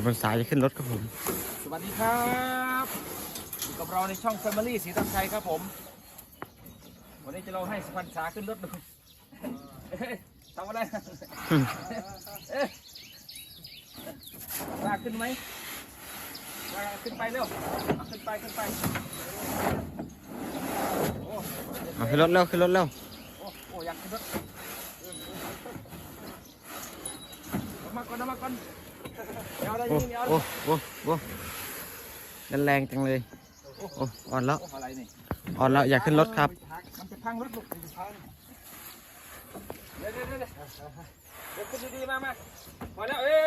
สมันสายจะขึ้นรถครับผม สวัสดีครับอยู่กับเราในช่อง Family สีทับชัยครับผม วันนี้จะเราให้สุพรรณษาขึ้นรถดูเอ้ยทำอะไรเอ๊ะลากขึ้นไหมลากขึ้นไปเร็วเอาขึ้นไปขึ้นไปโอ้เอาขึ้นรถเร็วขึ้นรถเร็วโอ้โอ้อยากขึ้นรถเอามาก่อนเอามาก่อนเดี๋ยวอะไร โอ้โอ้โอ้โอ้แรงจังเลย โอ้อ่อนแล้วอ่อนแล้วอยากขึ้นรถครับ มันจะพังรถลูกพังเดี๋ยวเดี๋ยวเดี๋ยวเดี๋ยวขึ้นดีๆมามาพอแล้วเอ้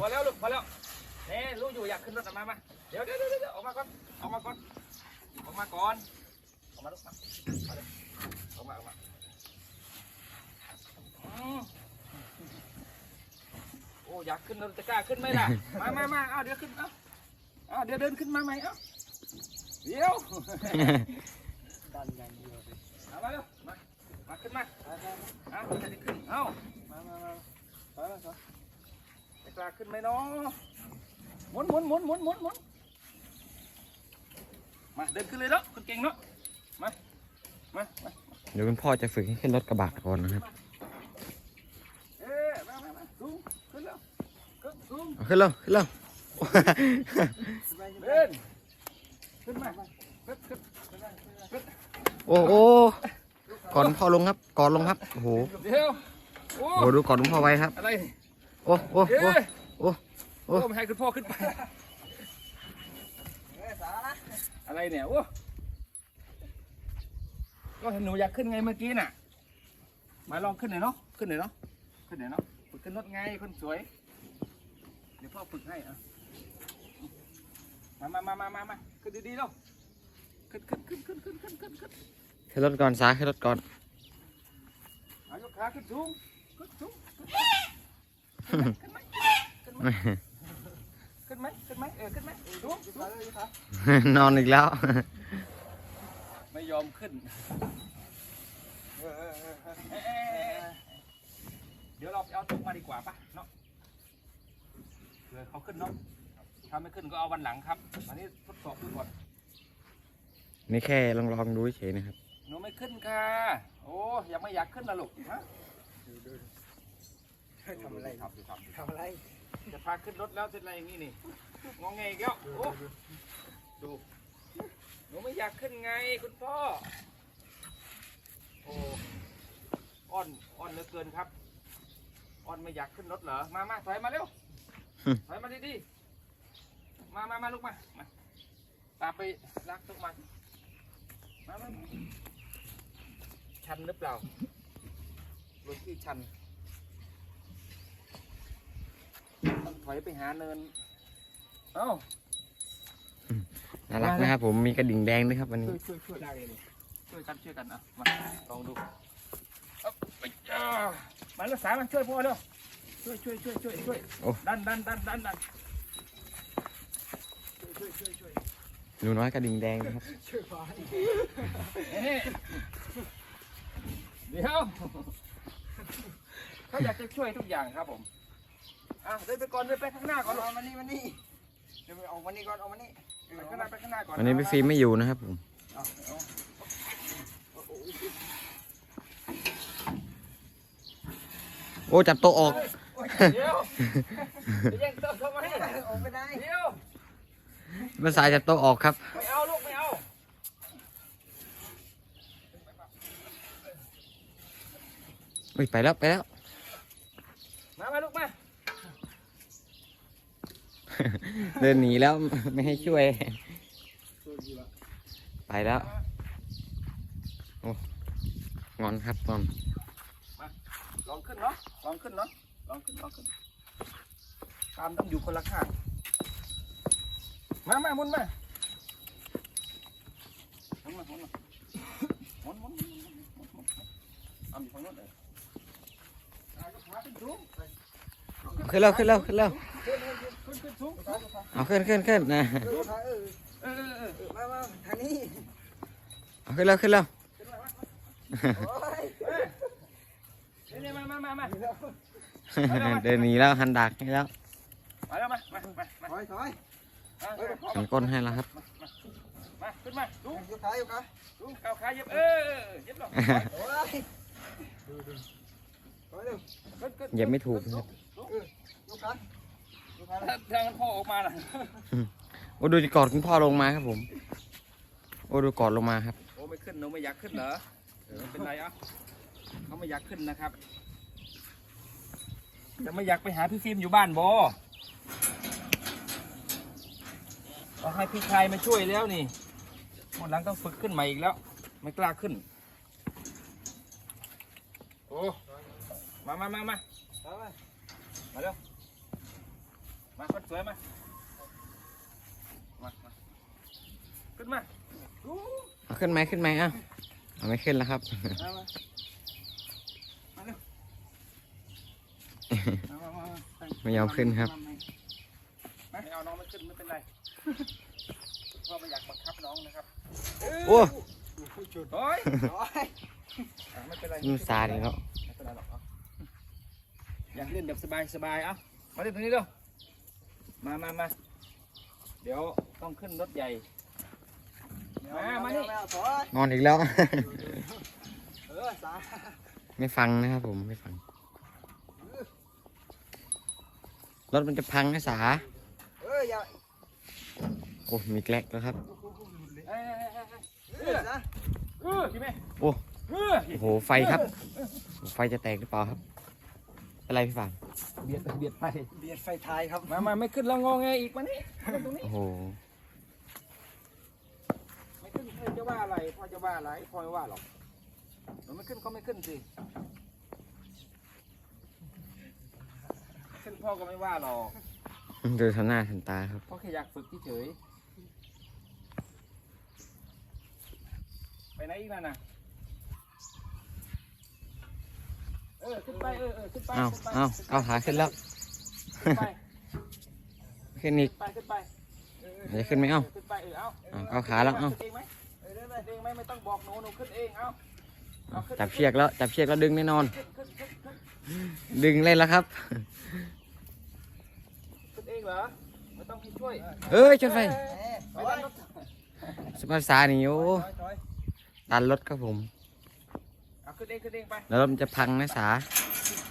พอแล้วลูกพอแล้วเน่ลูกอยู่อยากขึ้นรถมามาเดี๋ยวเดี๋ยวเดี๋ยวออกมาก่อนออกมาก่อนออกมาก่อนออกมาลูกมามาลยออกมาออกมาอืมโอ้อยากขึ้นรถจะกล้าขึ้นไหมล่ะ มามามาเอาเดี๋ยวขึ้นเอาเอาเดี๋ยวเดินขึ้นมาใหม่เอาเดี๋ยวดันอย่างเดียวเลยเอามาเร็วมามาขึ้นมาเอาจะได้ขึ้นเอามามามาไปมาไปจะกล้าขึ้นไหมเนาะหมุนหมุนหมุนหมุนหมุนหมุนมาเดินขึ้นเลยเนาะคนเก่งเนาะมามามาเดี๋ยวคุณพ่อจะฝึกให้ขึ้นรถกระบะก่อนนะครับ เอ๊ะมามามาสูง ขึ้นแล้วขึ้นสูงเอาขึ้นเร็วขึ้นเร็วเดินขึ้นมโอ้โอ้ก่อนพ่อลงครับก่อนลงครับโอ้โหโอ้โหดูก่อนพ่อไว้ครับอะไรโอ้โอ้โอ้โอ้โอ้ไม่ให้คุณพ่อขึ้นไปอ้ยสาระอะไรเนี่ยโอ้ก็เห็นหนูอยากขึ้นไงเมื่อกี้น่ะมาลองขึ้นหน่อยเนาะขึ้นหน่อยเนาะขึ้นหน่อยเนาะขึ้นรถไงคนสวย เดี๋ยวพ่อฝึกให้อะมามามามามามาขึ้นดีๆเนาะขึ้นขึ้นขึ้นขึ้นขึ้นขึ้นขึ้นขึ้นขึ้นรถก่อนสายขึ้นรถก่อนเอายกขาขึ้นสูงขึ้นสูงขึ้นไหมขึ้นไหมขึ้นไหมขึ้นไหมเออขึ้นไหมสูงสูงนอนอีกแล้ว ไม่ยอมขึ้น เออเออเออเออ เอ๊ะเอ๊ะเอ๊ะเอ๊ะเดี๋ยวเราไปเอาตุ๊กมาดีกว่าปะเนาะเผื่อเขาขึ้นเนาะถ้าไม่ขึ้นก็เอาวันหลังครับวันนี้ทดสอบดูก่อนนี่แค่ลองลองดูเฉยๆนะครับหนูไม่ขึ้นค่ะ โอ้ยังไม่อยากขึ้นละลูกฮะดูดูทำอะไรทำดูทำดูทำอะไร จะพาขึ้นรถแล้วเป็นอะไรอย่างนี้นี่งองแงอีกแล้วโอ้ดูหนูไม่อยากขึ้นไงคุณพ่อโอ้อ่อนอ่อนเหลือเกินครับอ่อนไม่อยากขึ้นรถเหรอมามาถอยมาเร็วถอยมา ดีๆ มามามาลูกมา มาตามไปลากตุ๊กมามามามาชันหรือเปล่ารถที่ชัน ต้องถอยไปหาเนิน เอ้า น่ารักนะครับผมมีกระดิ่งแดงด้วยครับวันนี้ ช่วยช่วยช่วยได้เลยนี่ช่วยกันช่วยกันอะมาลองดูเอาไปจ้ามาแล้วสายมาช่วยพ่อเร็ว ช่วยช่วยช่วยช่วยช่วยโอ้ ดันดันดันดันดันช่วยช่วยช่วยหนูน้อยกระดิ่งแดงนะครับ ช่วยฟ้าเอ๊ะเดี๋ยวเขาอยากจะช่วยทุกอย่างครับผมอะเดินไปก่อนเดินไปข้างหน้าก่อนเอามานี่มานี่เดี๋ยวไปออกมานี่ก่อนออกมานี่ไปข้างหน้าไปข้างหน้าก่อนวันนี้พี่ฟิล์มไม่อยู่นะครับผมเอาเอาโอ้จับโตะออก เดี๋ยวจะแย่งโต๊ะทำไมออกไม่ได้เดี๋ยวมันสายจับโต๊ะออกครับ ไม่เอาลูกไม่เอาอุ้ยไปแล้วไปแล้ว มามาลูกมาเดินหนีแล้วไม่ให้ช่วย ไปแล้วโอ้งอนครับงอนลองขึ้นเนาะลองขึ้นเนาะ ลองขึ้นลองขึ้นตามต้องอยู่คนละข้าง มามามุนมาหมุนมาหมุนมาหมุนหมุนหมุนหมุนหมุนหมุนเอาอยู่ฝั่งโน้นเลยขึ้นขึ้นแล้วขึ้นแล้วขึ้นแล้วเอาขึ้นขึ้นขึ้นนะเอาขึ้นแล้วขึ้นแล้วโอ้ยเออเนี่ยมามามามา เดี๋ยวเดินหนีแล้วหันดักให้แล้วมาแล้วมามามามาถอยถอยมาเออพอหันก้นให้แล้วครับมาขึ้นมาลุงยกขาอยู่ขาลุงก้าวขาเย็บเออเย็บหรอกโอ้ยดูดูถอยเร็วขึ้นขึ้นเหยียบไม่ถูกนะครับยกขาทางทางพ่อออกมาน่ะโอ้ดูกอดคุณพ่อลงมาครับผม โอ้ดูกอดลงมาครับโอ้ไม่ขึ้นหนูไม่อยากขึ้นเหรอเออไม่เป็นไรอะเขาไม่อยากขึ้นนะครับ จะไม่อยากไปหาพี่ฟิล์มอยู่บ้านบอต้อให้พี่ชายมาช่วยแล้วนี่วันหลังต้องฝึกขึ้นใหม่อีกแล้ว ไม่กล้าขึ้น โอ้ มามามามามาเร็ว มาคนสวยมา มามาขึ้นมาอู้เอาขึ้นไหมขึ้นไหมอ้าวเอาไม่ขึ้นแล้วครับ มามามาเร็วมามามามา ไม่ยอมขึ้นครับ ไม่เอาน้องไม่ขึ้นไม่เป็นไรพ่อไม่อยากบังคับน้องนะครับโอ้จุดโอ้ยถอยอะไม่เป็นไรมันซาดีเนาะไม่เป็นไรหรอกเอาอยากเล่นแบบสบายสบายๆเอามาเล่นตรงนี้เร็วมามามาเดี๋ยวต้องขึ้นรถใหญ่ มามานี่ไเอถอยงอนอีกแล้วเออสาไม่ฟังนะครับผมไม่ฟัง รถมันจะพังนะสาเอออย่าโอ้มีแกลกแล้วครับ เอ้ยเอ้ยเอ้ยเอ้ยเออสาเออพี่แม่โอ้เออโอ้โหไฟครับโอ้ไฟจะแตกหรือเปล่าครับเป็นไรพี่ฟางเบียดเบียดไปเบียดไฟท้ายครับ มามาไม่ขึ้นแล้วงอแงอีกมานี่มาขึ้นตรงนี้ โอ้โหไม่ขึ้นใครจะว่าอะไรพ่อจะว่าอะไรพ่อไม่ว่าหรอกมันไม่ขึ้นก็ไม่ขึ้นสิไม่ ขึ้นพ่อก็ไม่ว่าหรอกดูทำหน้าทันตาครับ พ่อแค่อยากฝึกเฉยๆไปไหนอีกนั่นน่ะ เออขึ้นไปเออเออขึ้นไปเอาขึ้นไปเอาขึ้นไปเอาขาขึ้นแล้ว ขึ้นไป ขึ้นอีกขึ้นไปขึ้นไปเดี๋ยวขึ้นไหมเอ้าขึ้นไปเออเอาเอาเอาขาแล้วเอา ขึ้นเองไหมเออเดินไปขึ้นเองไหมไม่ต้องบอกหนูหนูขึ้นเองเอาเอาขึ้นจับเชือกแล้ว จับเชือกแล้วดึงแน่นอน ขึ้นขึ้นขึ้นขึ้นดึงเล่นแล้วครับขึ้นเองเหรอไม่ต้องให้ช่วยเอ้ยชนไฟเออถไปอยดันรถสมาสานี่โอ้ถอยถอยดันรถครับผมเอาขึ้นเองขึ้นเองไปแล้วรถมันจะพังนะสา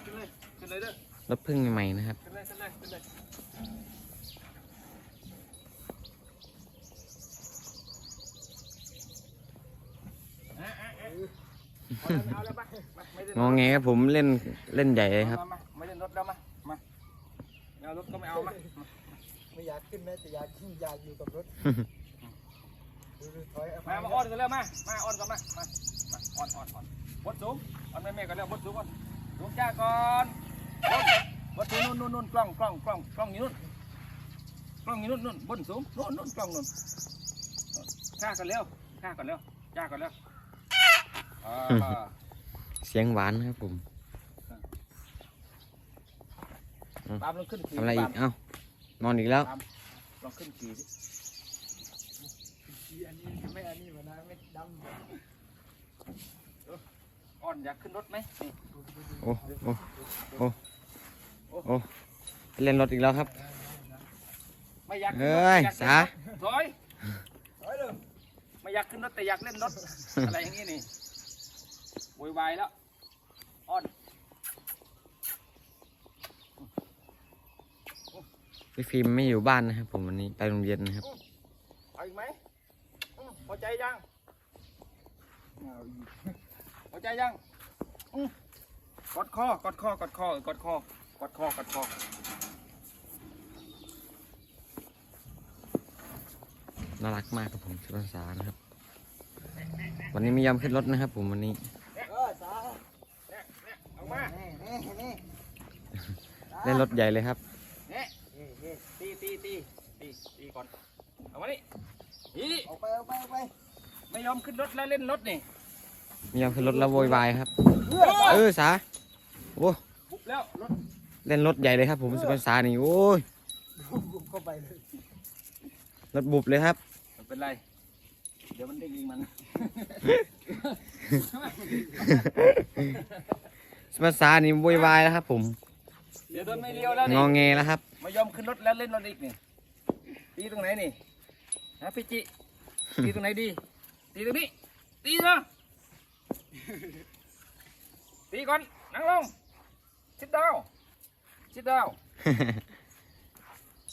ขึ้นเลยขึ้นเลยเด้อรถเพึ่งใหม่ๆนะครับขึ้นเลยขึ้นเลยขึ้นเลยอะอะอะเอาแล้วเอาแล้วมามาไม่ได้งอแงครับผมเล่นเล่นใหญ่เลยครับมามาไม่เล่นรถแล้วมามาไม่ เอารถก็ไม่เอามาไม่อยากขึ้นแม้แต่อยากขึ้นอยากอยู่กับรถดูดูถอยเมามาอ้อนกันแล้วมามาอ้อนกันมามามาอ้อนอ้อนอ้อนบดสูงอ้อนแม่แม่กันแล้วบดสูงก่อนสูงจ้าก่อนบดบดสูงนู่นนู่นนู่นกล้องกล้องกล้องกล้องอยู่นู่นกล้องอยู่นู่นนู่นบนสูงนู่นนู่นกล้องนู่นจ้ากันแล้วจ้ากันแล้วจ้ากันแล้วอ่าเสียงหวานครับผม ตามลงขึ้นขี่ทำอะไรอีกตามเอ้า นอนอีกแล้วตามลองขึ้นขี่ดิอันนี้ไม่อันนี้เหมือนนะไม่ดำอ้อนอยากขึ้นรถไหมนี่โอ้ โอ้ โอ้ โอ้ เล่นรถอีกแล้วครับ ไม่อยากขึ้นเอ้รถยอยากเล่นสารถถอยถอยเร็วไม่อยากขึ้นรถแต่อยากเล่นรถ อะไรอย่างนี้นี่โวยวายแล้วอ้อน พี่ฟิล์มไม่อยู่บ้านนะครับผมวันนี้ไปโรงเรียนนะครับเอาอีกไหมอืมพอใจยังพอใจยังอืมกดคอกดคอกดคอกดคอกดคอกดคอน่ารักมากครับผมชุดภาษานะครับ วันนี้ไม่ยอมขึ้นรถนะครับ ผมวันนี้เออสาเนี่ยเนี่ยเอามานี่นี่นี่เล่นรถใหญ่เลยครับ เนี่ย นี่นี่ ตีตีตีตีตีก่อนเอามานี่อี ออก ไปออกไปออกไปไม่ยอมขึ้นรถแล้วเล่นรถนี่ไม่ยอมขึ้นรถแล้วโวยวายครับ เออสาโอ้ปุ๊บแล้วรถเล่นรถใหญ่เลยครับผมชุดภาษานี่โอ้ยบุกเข้าไปเลยรถบุบเลยครับไม่เป็นไรเดี๋ยวมันเด้งเองมันชุดภาษานี่โวยวายแล้วครับ ผมเดี๋ยวโดนไม่เลี้ยวแล้วงนี่อแงแล้วครับไม่ยอมขึ้นรถแล้วเล่นรถอีกนี่ตีตรงไหนนี่นะพี่จิ ตีตรงไหนดีตีตรงนี้ตีเนาะตีก่อนนั่งลงชิดดาวชิดดาว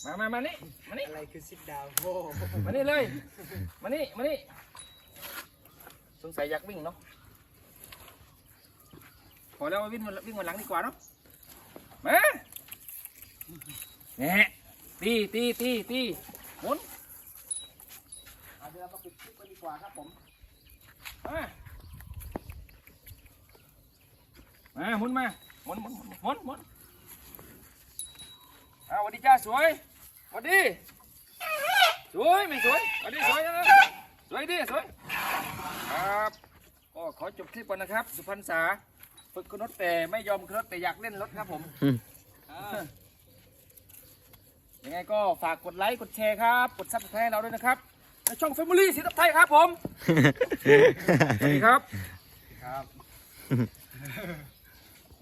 มามามานี่มานี่อะไรคือซิด แล้ววิ่งมาวิ่งมาหลังดีกว่าเนาะมาแหน่ตีตีตีตีหมุนเอาเดี๋ยวเรามาปิดคลิปกันดีกว่าครับผมมามาหมุนมาหมุนหมุนหมุนหมุนหมุนเอาสวัสดีจ้าสวยสวัสดีสวยไม่สวยอันนี้สวยนะสวยดิสวยครับก็ขอจบคลิปก่อนนะครับ สุพรรณษาฝึกขึ้นรถแต่ไม่ยอมขึ้นรถแต่อยากเล่นรถครับผมอืมอ่ายังไงก็ฝากกดไลค์กดแชร์ครับ กดซับสไครต์เราด้วยนะครับ ในช่อง Family สีทับไทยครับผม สวัสดีครับ ครับ